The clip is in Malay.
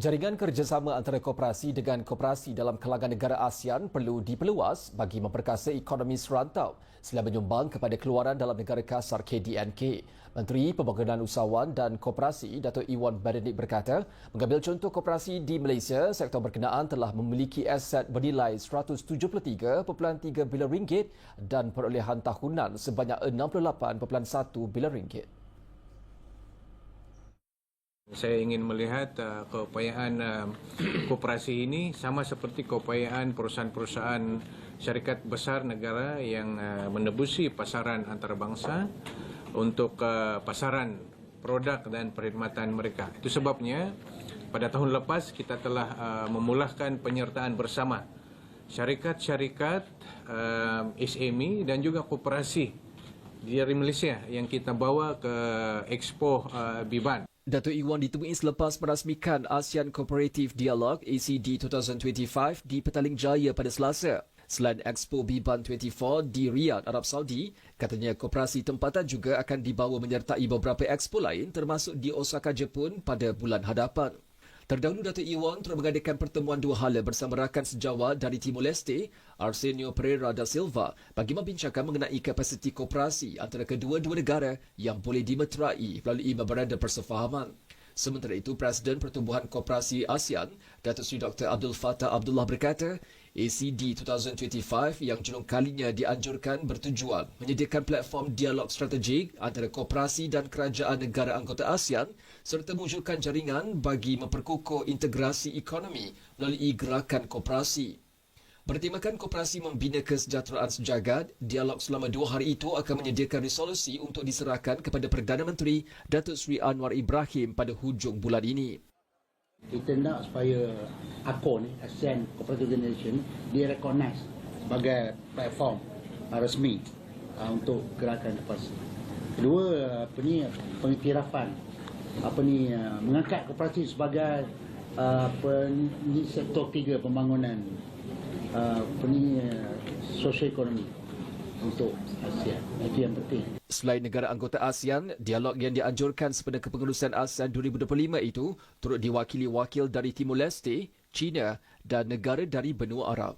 Jaringan kerjasama antara koperasi dengan koperasi dalam kalangan negara ASEAN perlu diperluas bagi memperkasa ekonomi serantau selain menyumbang kepada keluaran dalam negara kasar KDNK. Menteri Pembangunan Usahawan dan Koperasi Datuk Iwan Benedict berkata, mengambil contoh koperasi di Malaysia, sektor berkenaan telah memiliki aset bernilai 173.3 bilion ringgit dan perolehan tahunan sebanyak 68.1 bilion ringgit. Saya ingin melihat uh, keupayaan uh, koperasi ini sama seperti keupayaan perusahaan-perusahaan syarikat besar negara yang uh, menebusi pasaran antarabangsa untuk uh, pasaran produk dan perkhidmatan mereka. Itu sebabnya pada tahun lepas kita telah uh, memulahkan penyertaan bersama syarikat-syarikat uh, SME dan juga koperasi dari Malaysia yang kita bawa ke Expo uh, Biban. Datuk Iwan ditemui selepas merasmikan ASEAN Cooperative Dialogue ACD 2025 di Petaling Jaya pada Selasa. Selain Expo Biban 24 di Riyadh, Arab Saudi, katanya koperasi tempatan juga akan dibawa menyertai beberapa expo lain termasuk di Osaka, Jepun pada bulan hadapan. Terdahulu Datuk Iwan telah mengadakan pertemuan dua hala bersama rakan sejawat dari Timor Leste, Arsenio Pereira da Silva, bagi membincangkan mengenai kapasiti kooperasi antara kedua-dua negara yang boleh dimeterai melalui memorandum persefahaman. Sementara itu, Presiden Pertumbuhan Kooperasi ASEAN, Datuk Seri Dr. Abdul Fattah Abdullah berkata, ACD 2025 yang julung kalinya dianjurkan bertujuan menyediakan platform dialog strategik antara kooperasi dan kerajaan negara anggota ASEAN serta mewujudkan jaringan bagi memperkukuh integrasi ekonomi melalui gerakan kooperasi. Bertemakan kooperasi membina kesejahteraan sejagat, dialog selama dua hari itu akan menyediakan resolusi untuk diserahkan kepada Perdana Menteri Datuk Seri Anwar Ibrahim pada hujung bulan ini. Kita nak supaya ACO ni, ASEAN Cooperative Organization, dia recognize sebagai platform uh, resmi uh, untuk gerakan koperasi. Kedua, apa ni, pengiktirafan, apa ni, uh, mengangkat koperasi sebagai uh, pen, sektor tiga pembangunan apa ni, uh, sosioekonomi untuk ASEAN. Itu yang penting. Selain negara anggota ASEAN, dialog yang dianjurkan sepada kepengurusan ASEAN 2025 itu turut diwakili wakil dari Timor Leste, China dan negara dari benua Arab.